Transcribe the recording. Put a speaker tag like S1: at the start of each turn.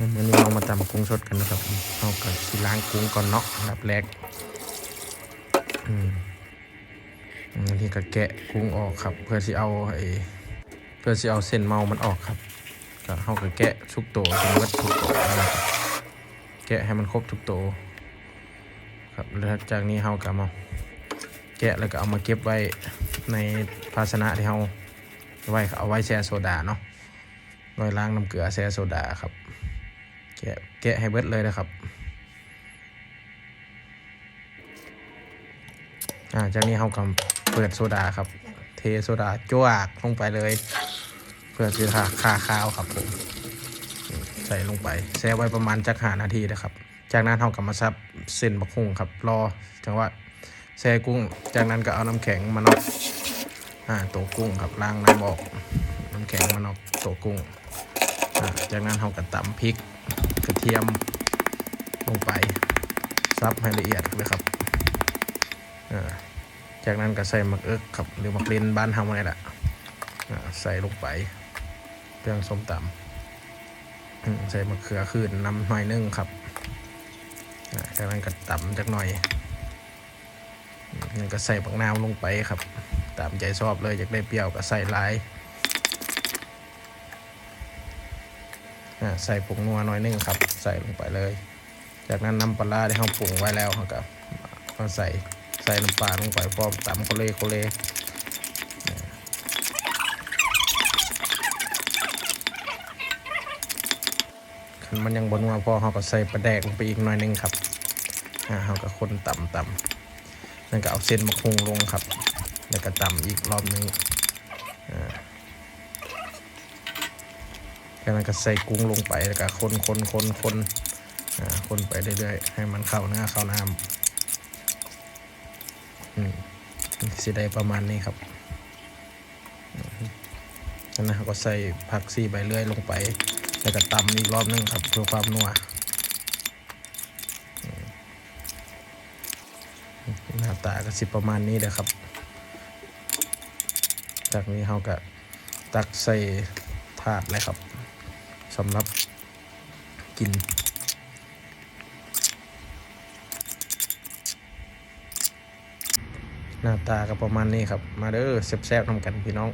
S1: วันนี้เรามาตำกุ้งสดกันนะครับเอากับสีล้างกุ้งก่อนเนาะอันดับแรกอืมอันนี้ก็แกะกุ้งออกครับ เพื่อที่เอาไอ้เพื่อที่เอาเส้นเมา มันออกครับก็เอากับแกะทุกตัวจนวัดทุกตัวนะครับแกะให้มันครบทุกตัวครับแล้วจากนี้เราก็มาแกะแล้วก็เอามาเก็บไว้ในภาชนะที่เราไว้เอาไว้แช่โซดาเนาะไว้ล้างน้ำเกลือแช่โซดาครับ แกะแกะให้เบิดเลยนะครับอ่าจากนี้เรากำเปิดโซดาครับ เทโซดาจวกลงไปเลย เพื่อที่จะคาข้าวครับผมใส่ลงไปแช่ไว้ประมาณจักหานาทีนะครับ จากนั้นเรากำมาซับเส้นบักหุ่งครับ รอจังหวะแช่กุ้ง จากนั้นก็เอาน้ำแข็งมานอกอ่าตัวกุ้งครับล้างน้ำออกน้ำแข็งมานอกตัวกุ้งอ่าจากนั้นเราก็ตำพริก ระเทียมลงไปซับให้ละเอียดเลยครับจากนั้นก็ใส่มะเอิกครับหรือมะเกรนบ้านเฮาไงล่ะใส่ลงไปเครื่องส้มตำใส่มะเขือขึ้นน้ำหน่อยนึงครับจากนั้นก็ตำจากหน่อยอืมนี่ก็ใส่ผักนาวลงไปครับ ตามใจชอบเลยอยากได้เปรี้ยวก็ใส่ลาย ใส่ผงนัวน่อยนึงครับ ใส่ลงไปเลย จากนั้นน้ำปลาร้าที่เราปรุงไว้แล้วเราก็มาใส่ใส่น้ำปลาลงไปพร้อมตำโคเลโคเลคันมันยังบนนัวพอเราก็ใส่ปลาแดกลงไปอีกหน่อยนึงครับอ่าเราก็คนตำตำนั่นก็เอาเส้นมะคุงลงครับ แล้วก็ตำอีกรอบนึงอ่า จากนั้นก็ใส่กุ้งลงไปแล้วก็คนคนคนคนคนไปเรื่อยๆให้มันเข้าเนื้อเข้าน้ำอืมสิได้ประมาณนี้ครับนั้นเราก็ใส่ผักซีใบเลื่อยลงไป แล้วก็ตำอีกรอบนึงครับเพื่อความนัวหน้าตาก็สิประมาณนี้เด้อครับ จากนี้เราก็ตักใส่ถาดเลยครับ สำหรับกิน หน้าตาก็ประมาณนี้ครับ มาเด้อแซ่บๆทำกันพี่น้อง